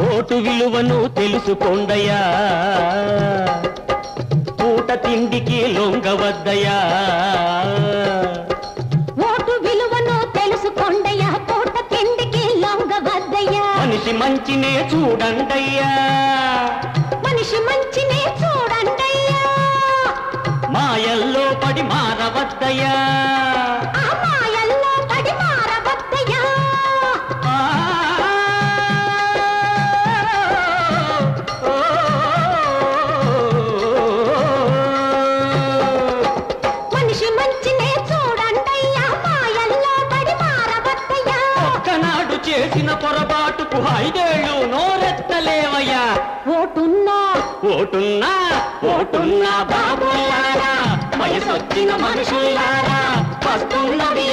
Vote విలువను తెలుసుకోండయా పూట తిండికి లొంగవద్దయా ఓటు విలువను తెలుసుకోండయ్యా పూట తిండికి లొంగవద్దయ్యా. మనిషి మంచినే చూడండయ్యా. మనిషి మంచినే చూడండయ్యా. మాయల్లో పడి మారవద్దయ్యా. ఒక్కనాడు చేసిన పొరపాటుకు ఐదేళ్ళు నోరెత్తలేవయ్యా. ఓటున్నా ఓటున్నా ఓటున్నా బాబులారా వయసొచ్చిన మనుషులారా వస్తున్నవి